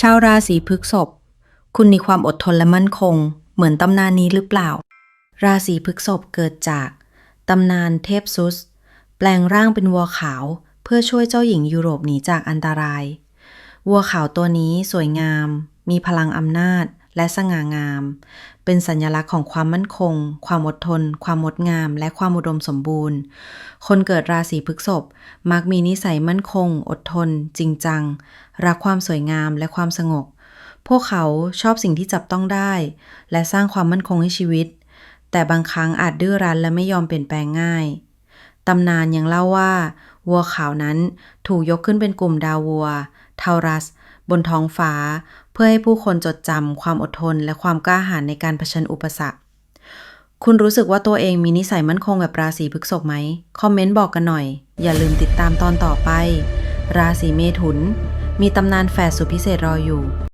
ชาวราศีพฤษภคุณมีความอดทนและมั่นคง เหมือนตำนานนี้หรือเปล่า ราศีพฤษภเกิดจากตำนานเทพซุส แปลงร่างเป็นวัวขาว เพื่อช่วยเจ้าหญิงยุโรปหนีจากอันตราย วัวขาวตัวนี้สวยงาม มีพลังอำนาจ และสง่างาม เป็นสัญลักษณ์ของความมั่นคง ความอดทน ความงดงาม และความอุดมสมบูรณ์ คนเกิดราศีพฤษภมักมีนิสัยมั่นคง อดทน จริงจัง รักความสวยงามและความสงบ พวกเขาชอบสิ่งที่จับต้องได้ และสร้างความมั่นคงให้ชีวิต แต่บางครั้งอาจดื้อรั้นและไม่ยอมเปลี่ยนแปลงง่าย ตำนานยังเล่าว่า วัวขาวนั้นถูกยกขึ้นเป็นกลุ่มดาววัว เทารัส บนท้องฟ้า เพื่อให้ผู้คนจดจำความอดทนและความกล้าหาญในการเผชิญอุปสรรค คุณรู้สึกว่าตัวเองมีนิสัยมั่นคงแบบราศีพฤษภไหม คอมเมนต์บอกกันหน่อย อย่าลืมติดตามตอนต่อไป ราศีเมถุน มีตำนานแฝดสุดพิเศษรออยู่